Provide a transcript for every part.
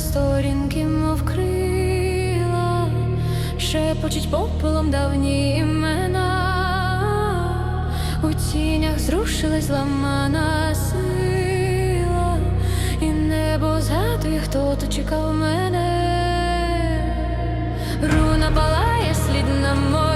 сторінки, мов крила, шепочуть пополом давні імена, у тінях зрушилась ламана сила, і небо згадує, хто то чекав мене, руна палає слід на морі.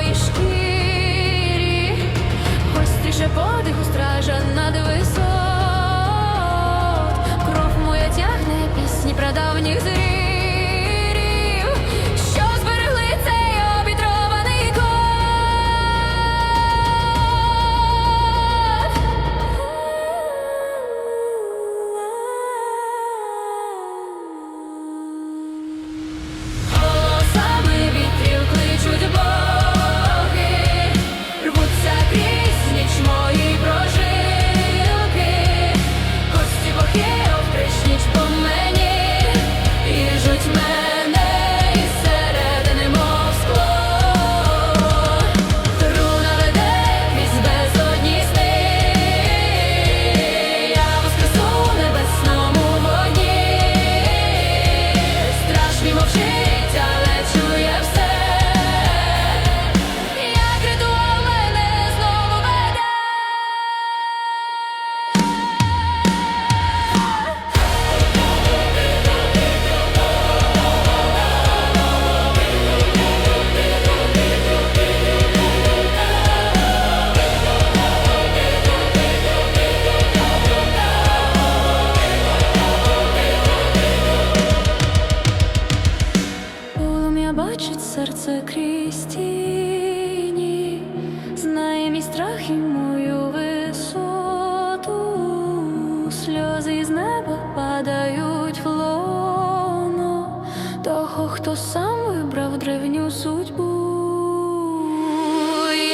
хто сам вибрав древню судьбу.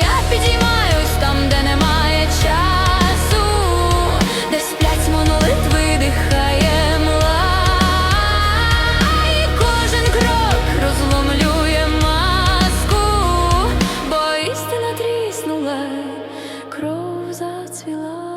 Я підіймаюсь там, де немає часу, де сплять монолит, видихає мла. І кожен крок розломлює маску, бо істина тріснула, кров зацвіла.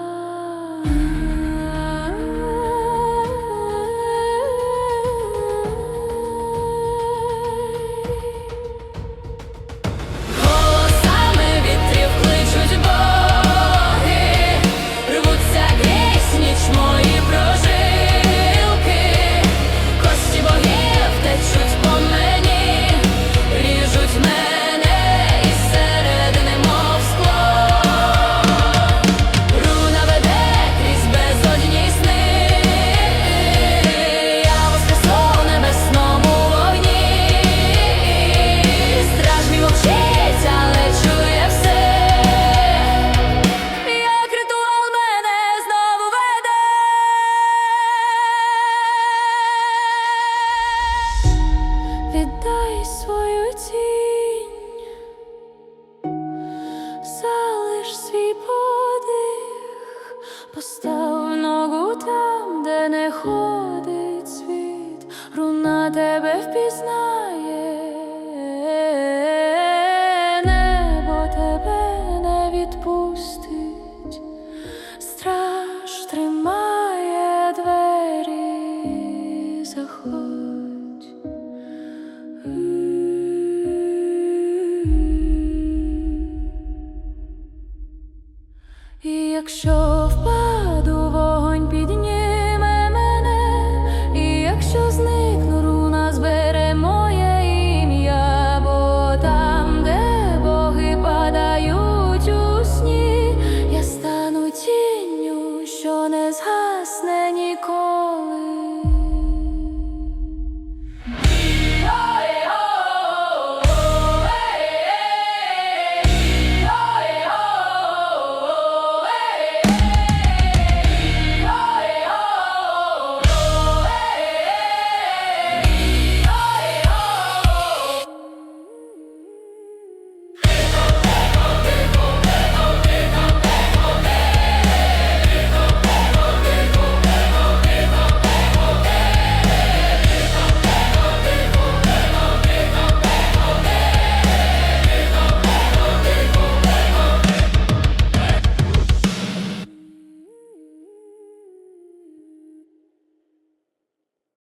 тебе впізнає, небо тебе не відпустить, страж тримає двері, заходь. І якщо